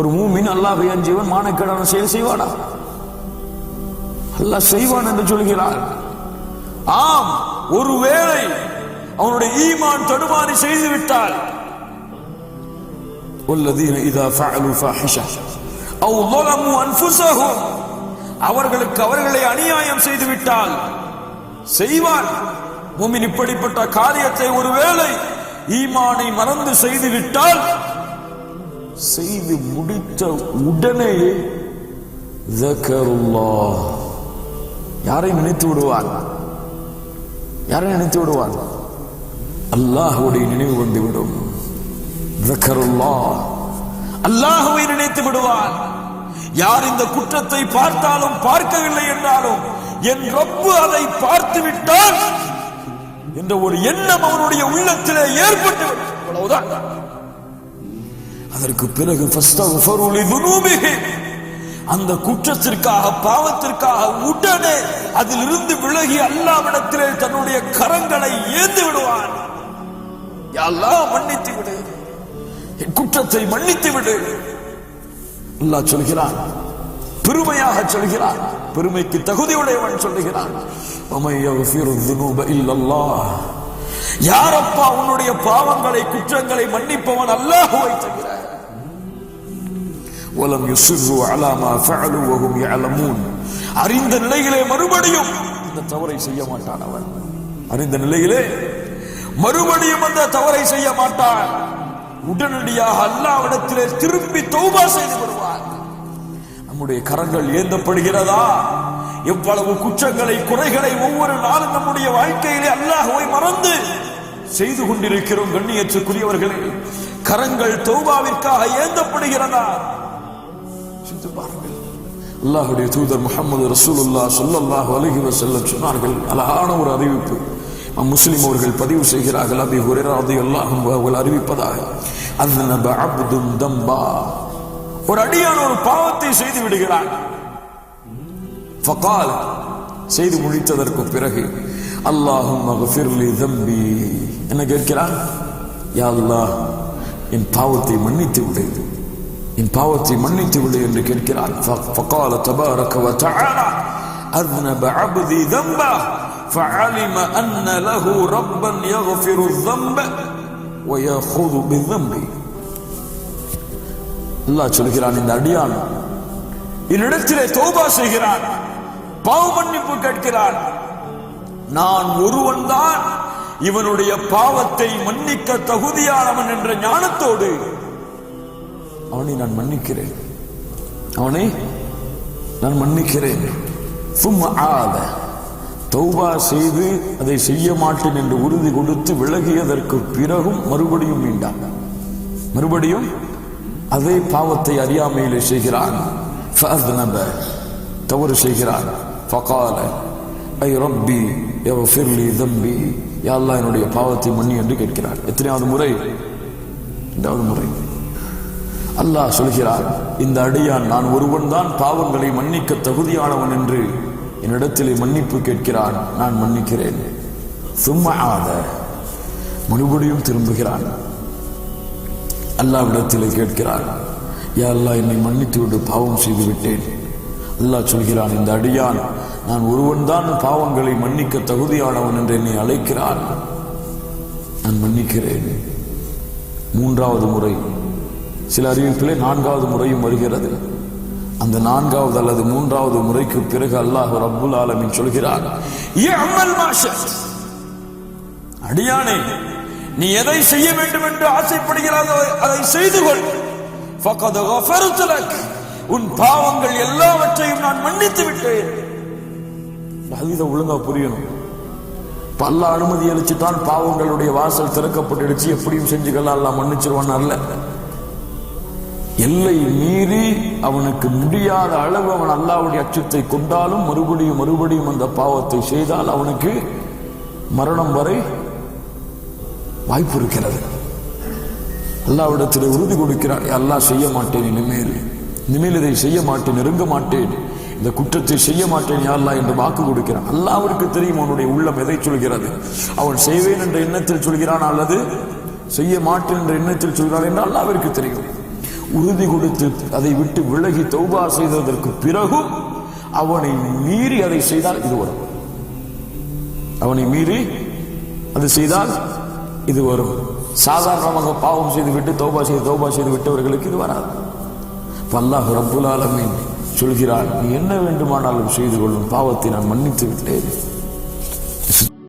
ஒரு மூமின் அல்லாஹ் அஞ்சியவன் மானக்கேடான செயல் செய்வானா அல்லாஹ் செய்வான் என்று சொல்கிறார் ஆம் ஒருவேளை அவனுடைய ஈமான் தடுமாறி செய்து விட்டால் والذين إذا فعلوا فاحشة أو ظلموا أنفسهم அவர்களுக்கு அவர்களை அநியாயம் செய்து விட்டால் செய்வான் மூமின் இப்படிப்பட்ட காரியத்தை ஒருவேளை ஈமானை மறந்து செய்து விட்டால் செய்து முடித்த உடனே யாரை நினைத்து விடுவான்? யாரை நினைத்து விடுவான்? அல்லாஹுடைய நினைவு வந்து விடும் வந்துவிடும் அல்லாஹுவை நினைத்து விடுவான். யார் இந்த குற்றத்தை பார்த்தாலும் பார்க்கவில்லை என்றாலும் என் ரப்பு அதை பார்த்து விட்டார் என்ற ஒரு எண்ணம் அவனுடைய உள்ளத்திலே ஏற்பட்டு அவ்வளவுதான். அதற்கு பிறகு அந்த குற்றத்திற்காக பாவத்திற்காக உடனே அதிலிருந்து விலகி அல்லாவிடத்திலே தன்னுடைய கரங்களை ஏந்து விடுவான். எல்லாம் மன்னித்து விடு. என் குற்றத்தை மன்னித்து விடு. அல்லாஹ் சொல்கிறான். பெருமையாக சொல்கிறான். பெருமைக்கு தகுதியுடையவன் சொல்லுகிறான் யாரப்பா உன்னுடைய பாவங்களை குற்றங்களை மன்னிப்பவன் அல்லாஹுவை தவிர ஒலம் யுசுரு அலாமா ஃபஅலு வஹும் யஅலமூன் அறிந்த நிலையிலே மறுபடியும் இந்த தவறை செய்ய மாட்டான் அவன். அறிந்த நிலையிலே மறுபடியும் அந்த தவறை செய்ய மாட்டான். உடனடியாக அல்லாவிடத்திலே திரும்பி தௌபா செய்து வருவார் நம்முடைய கரங்கள் ஏந்தப்படுகிறதா? எவ்வளவு குற்றங்களை குறைகளை ஒவ்வொரு நாளும் நம்முடைய வாழ்க்கையிலே அல்லாஹுவை மறந்து செய்து கொண்டிருக்கிறோம் கண்ணியற்றுக்குரியவர்களே கரங்கள் தௌபாவிற்காக ஏந்தப்படுகிறதா? யோசித்து பாருங்கள் அல்லாஹுடைய தூதர் முகமது ரசூலுல்லா சொல்லல்லாஹ் அலஹி வஸல்லம் சொன்னார்கள் அழகான ஒரு அறிவிப்பு. முஸ்லிம் அவர்கள் பதிவு செய்கிறார்கள் அபி ஹுரைரா ரலியல்லாஹு அவர்கள் அறிவிப்பதாக. அந்த நப அப்துன் தம்பா. ஒரு அடியான ஒரு பாவத்தை செய்து விடுகிறான். ஃபகால் செய்து முடித்ததற்கு பிறகு அல்லாஹும் மகஃபிர்லி தம்பி. என்ன கேட்கிறான்? யா அல்லாஹ் என் பாவத்தை மன்னித்து விடு. என் பாவத்தை மன்னித்து விடு என்று கேட்கிறான் فقال تبارك وتعالى أذنب عبدي ذنبا فعلم أن له ربا يغفر الذنب ويأخذ بالذنب அல்லாஹ் சொல்கிறான் இந்த அடியான் என்னிடத்திலே தௌபா செய்கிறான் பாவ மன்னிப்பு கேட்கிறான் நான் ஒருவன் தான் இவனுடைய பாவத்தை மன்னிக்க தகுதியானவன் என்ற ஞானத்தோடு அவனை நான் மன்னிக்கிறேன். அவனை நான் மன்னிக்கிறேன். தௌபா செய்து அதை செய்ய மாட்டேன் என்று உறுதி கொடுத்து விலகியதற்கு பிறகும் மறுபடியும் மீண்டான். மறுபடியும் அதே பாவத்தை அறியாமையிலே செய்கிறான். தவறு செய்கிறான். ஃபகால ஐ ரப்பி எவ ஃபிர்லி தம்பி யாழ்லா என்னுடைய பாவத்தை மன்னி என்று கேட்கிறார் எத்தனையாவது முறை? இரண்டாவது முறை. அல்லாஹ் சொல்கிறார் இந்த அடியான் நான் ஒருவன் தான் பாவங்களை மன்னிக்க தகுதியானவன் என்று என்னிடத்திலே மன்னிப்பு கேட்கிறான் நான் மன்னிக்கிறேன். சும்மா ஆத. மறுபடியும் திரும்புகிறான். அல்லாவிடத்திலே கேட்கிறான் யா அல்லாஹ் என்னை மன்னித்து விட்டு பாவம் செய்து விட்டேன் அல்லாஹ் சொல்கிறான் இந்த அடியான் நான் ஒருவன் தான் பாவங்களை மன்னிக்க தகுதியானவன் என்று என்னை அழைக்கிறான். நான் மன்னிக்கிறேன். மூன்றாவது முறை சில அறிவிப்பிலே நான்காவது முறையும் வருகிறது. அந்த நான்காவது அல்லது மூன்றாவது முறைக்கு பிறகு அல்லாஹ் ரப்புல் ஆலமின் சொல்கிறார் அடியானே நீ எதை செய்ய வேண்டும் என்று ஆசைப்படுகிறாரோ அதை செய்து கொள் உன் பாவங்கள் எல்லாவற்றையும் நான் மன்னித்து விட்டேன். இதை ஒழுங்கா புரியணும். பல்ல அனுமதி அளிச்சுட்டான் பாவங்களுடைய வாசல் திறக்கப்பட்டுடுச்சு எப்படியும் செஞ்சுக்கலாம் மன்னிச்சிருவான் அல்ல. எல்லை மீறி அவனுக்கு முடியாத அளவு அவன் அல்லாவுடைய அச்சத்தை கொண்டாலும் மறுபடியும் மறுபடியும் அந்த பாவத்தை செய்தால் அவனுக்கு மரணம் வரை வாய்ப்பு இருக்கிறது அல்லாவிடத்தில் உறுதி கொடுக்கிறான் அல்லாஹ் செய்ய மாட்டேன் இனிமேல். இனிமேல் இதை செய்ய மாட்டேன் நெருங்க மாட்டேன். இந்த குற்றத்தை செய்ய மாட்டேன் யா என்று வாக்கு கொடுக்கிறான். அல்லாவிற்கு தெரியும் அவனுடைய உள்ளம் எதை சொல்கிறது. அவன் செய்வேன் என்ற எண்ணத்தில் சொல்கிறான் அல்லது செய்ய மாட்டேன் என்ற எண்ணத்தில் சொல்கிறான் என்று அல்லாவிற்கு தெரியும். உறுதி கொடுத்து அதை விட்டு விலகி தௌபா செய்ததற்கு பிறகும் அவனை மீறி அதை செய்தால் இது வரும். அவனை மீறி அது செய்தால் இது வரும். சாதாரணமாக பாவம் செய்து விட்டு தௌபா செய்து தௌபா செய்து விட்டவர்களுக்கு இது வராது. அப்ப அல்லாஹ் ரப்புல் ஆலமீன் சொல்கிறார் நீ என்ன வேண்டுமானாலும் செய்து கொள்ளும் பாவத்தை நான் மன்னித்து விட்டேன்.